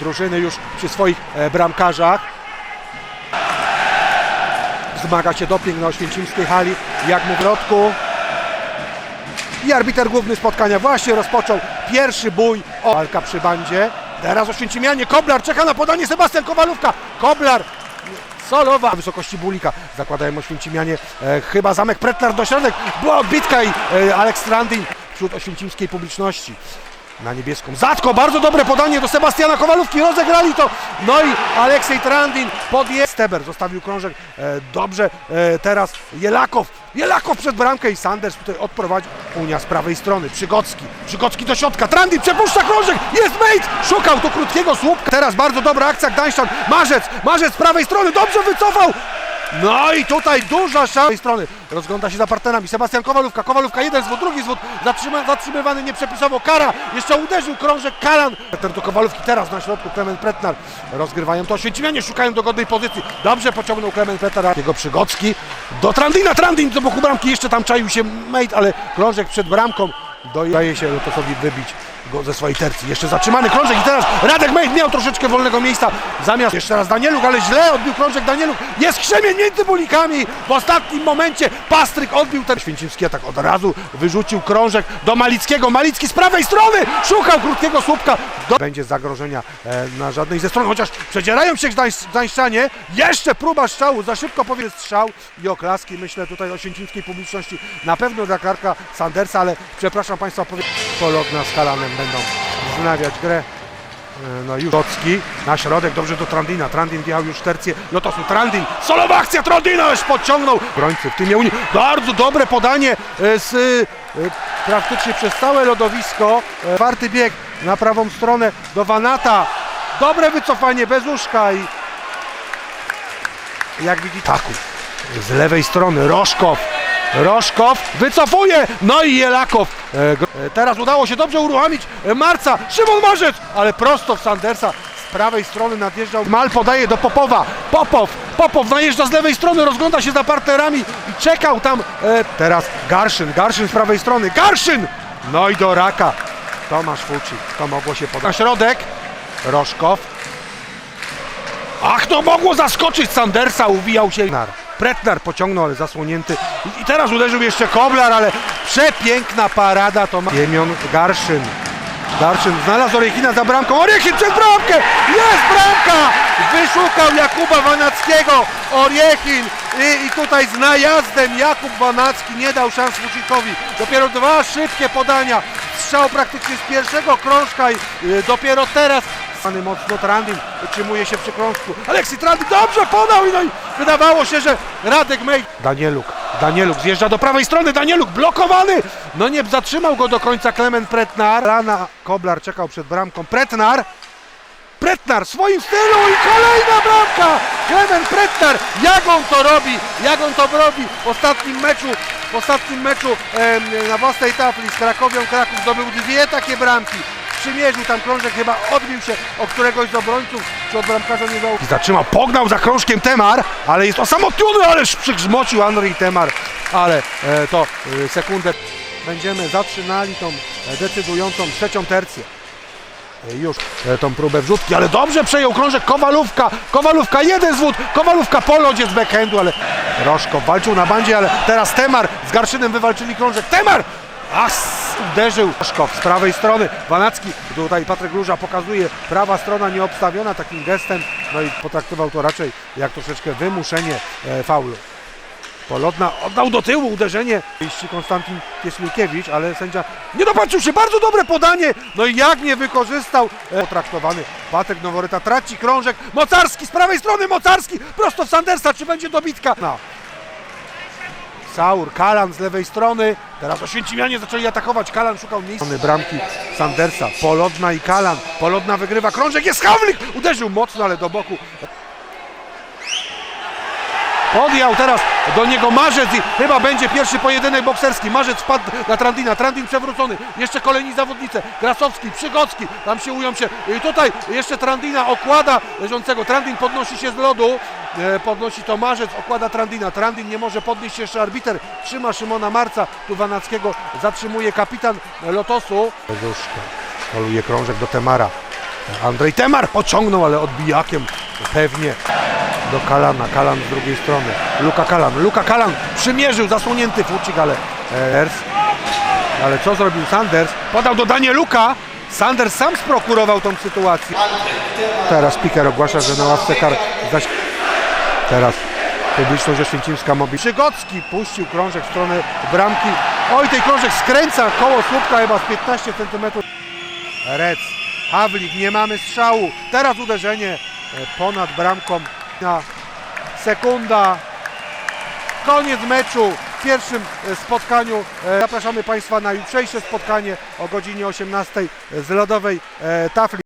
drużyny już przy swoich e, bramkarzach. Zmaga się doping na oświęcimskiej hali, jak mu w rodku. I arbiter główny spotkania właśnie rozpoczął pierwszy bój o walka przy bandzie. Teraz Oświęcimianie, Koblar czeka na podanie Sebastian Kowalówka. Koblar solowa wysokości Bulika. Zakładają Oświęcimianie e, chyba zamek Pretlar do środek. Była odbitka i e, Alex Strandin wśród oświęcimskiej publiczności. Na niebieską. Zatko, bardzo dobre podanie do Sebastiana Kowalówki. Rozegrali to. No i Aleksiej Trandin podje. Steber zostawił krążek. E, dobrze. E, teraz Jelakow. Jelakow przed bramkę i Sanders tutaj odprowadził. Unia z prawej strony. Przygocki. Przygocki do środka. Trandin przepuszcza krążek. Jest Mate. Szukał tu krótkiego słupka. Teraz bardzo dobra akcja Gdańszczan. Marzec. Marzec z prawej strony. Dobrze wycofał. No i tutaj duża szansa z tej strony. Rozgląda się za partnerami. Sebastian Kowalówka. Kowalówka jeden zwód, drugi zwód. Zatrzyma, zatrzymywany nieprzepisowo. Kara. Jeszcze uderzył krążek Kalan. Ten do Kowalówki teraz na środku. Klement Pretnar. Rozgrywają to. Oświęcimianie szukają dogodnej pozycji. Dobrze pociągnął Klement Pretnar. Jego Przygocki. Do Trandina. Trandin do boku bramki. Jeszcze tam czaił się Mate, ale krążek przed bramką. Daje się to sobie wybić go ze swojej tercji. Jeszcze zatrzymany krążek i teraz Radek Mejt miał troszeczkę wolnego miejsca. Zamiast jeszcze raz Danieluk, ale źle odbił krążek Danieluk. Jest krzemień między bulikami. W ostatnim momencie Pastryk odbił ten Święcimski atak od razu wyrzucił krążek do Malickiego. Malicki z prawej strony szukał krótkiego słupka. Do... Będzie zagrożenia e, na żadnej ze stron, chociaż przedzierają się Gdańs- Gdańszczanie. Jeszcze próba strzału, za szybko powie strzał i oklaski. Myślę tutaj o święcimskiej publiczności. Na pewno dla Klarka Sandersa, ale przepraszam Państwa, z Kalanem będą wznawiać grę. E, No już Locki na środek, dobrze do Trandina. Trandin wjechał już w tercję Lotosu. Trandin, solowa akcja Trandina, już podciągnął. Brońcy w tym Unii. Bardzo dobre podanie e, z e, praktycznie przez całe lodowisko. Czwarty bieg na prawą stronę do Vanata. Dobre wycofanie bez uszka i jak widzicie, taku. Z lewej strony Roszkow. Roszkow wycofuje, no i Jelakow. E, e, teraz udało się dobrze uruchomić e, Marca. Szymon Marzec, ale prosto w Sandersa. Z prawej strony nadjeżdżał. Mal podaje do Popowa. Popow, Popow najeżdża z lewej strony, rozgląda się za partnerami i czekał tam. Teraz Garszyn, Garszyn z prawej strony. Garszyn! No i do Raka. Tomasz Fucik, to mogło się podać. Na środek Roszkow. Ach, to mogło zaskoczyć Sandersa, uwijał się. Pretnar pociągnął, ale zasłonięty. I- teraz uderzył jeszcze Koblar, ale przepiękna parada to ma. Jemion Garszyn. Garszyn znalazł Orychina za bramką. Orychin przez bramkę! Jest bramka! Wyszukał Jakuba Wanackiego. Orychin I, i tutaj z najazdem Jakub Wanacki nie dał szans Fucikowi. Dopiero dwa szybkie podania. Strzał praktycznie z pierwszego krążka i y, dopiero teraz Pany mocno Trandin utrzymuje się przy krążku. Aleksi Trandin dobrze podał i no i wydawało się, że Radek Mej. Danieluk, Danieluk zjeżdża do prawej strony, Danieluk blokowany! No nie zatrzymał go do końca Klement Pretnar. Rana Koblar czekał przed bramką. Pretnar Pretnar w swoim stylu i kolejna bramka! Klement Pretnar, jak on to robi, jak on to robi w ostatnim meczu, w ostatnim meczu em, na własnej tafli z Krakowią Kraków zdobył dwie takie bramki. Przymierzył tam krążek, chyba odbił się o któregoś z obrońców, od bramkarza nie zaufał. Zatrzymał, pognał za krążkiem Temar, ale jest osamotniony, ależ przygrzmocił Andrzej Temar, ale e, to e, sekundę. Będziemy zatrzymali tą e, decydującą trzecią tercję już e, tą próbę wrzutki, ale dobrze przejął krążek Kowalówka, Kowalówka jeden zwód, Kowalówka po lodzie z backhandu, ale Rożko walczył na bandzie, ale teraz Temar z Garszynem wywalczyli krążek, Temar! As! Uderzył. Rożkow z prawej strony, Wanacki, tutaj Patryk Róża pokazuje, prawa strona nieobstawiona takim gestem, no i potraktował to raczej jak troszeczkę wymuszenie e, faulu. Polodna oddał do tyłu uderzenie. Iści Konstantin Pieslikiewicz, ale sędzia nie dopatrzył się, bardzo dobre podanie, no i jak nie wykorzystał e, potraktowany Patryk Noworyta. Traci krążek, Mocarski z prawej strony, Mocarski prosto w Sandersa, czy będzie dobitka? No. Saur, Kalan z lewej strony, teraz Oświęcimianie zaczęli atakować, Kalan szukał miejsca. Bramki Sandersa, Polodna i Kalan, Polodna wygrywa krążek, jest Hawlik, uderzył mocno, ale do boku. Podjął teraz do niego Marzec i chyba będzie pierwszy pojedynek bokserski. Marzec wpadł na Trandina, Trandin przewrócony. Jeszcze kolejni zawodnicy. Grasowski, Przygocki, tam się ują się. I tutaj jeszcze Trandina okłada leżącego. Trandin podnosi się z lodu. E, podnosi to Marzec, okłada Trandina. Trandin nie może podnieść jeszcze arbiter. Trzyma Szymona Marca. Tu Wanackiego zatrzymuje kapitan Lotosu. Różka. Poluje krążek do Temara. Andrzej Temar pociągnął, ale odbijakiem pewnie do Kalana. Kalan z drugiej strony. Luka Kalan. Luka Kalan przymierzył zasłonięty Fucik, ale Sanders. Ale co zrobił Sanders? Podał do Danieluka. Sanders sam sprokurował tą sytuację. Teraz Piker ogłasza, że na ławce kar zaś... Teraz publiczność oświęcimska mobil. Przygocki puścił krążek w stronę bramki. Oj, ten krążek skręca koło słupka chyba z 15 cm. Rec, Hawlik, nie mamy strzału. Teraz uderzenie e, ponad bramką sekunda. Koniec meczu w pierwszym e, spotkaniu. E, Zapraszamy Państwa na jutrzejsze spotkanie o godzinie 18 z lodowej tafli.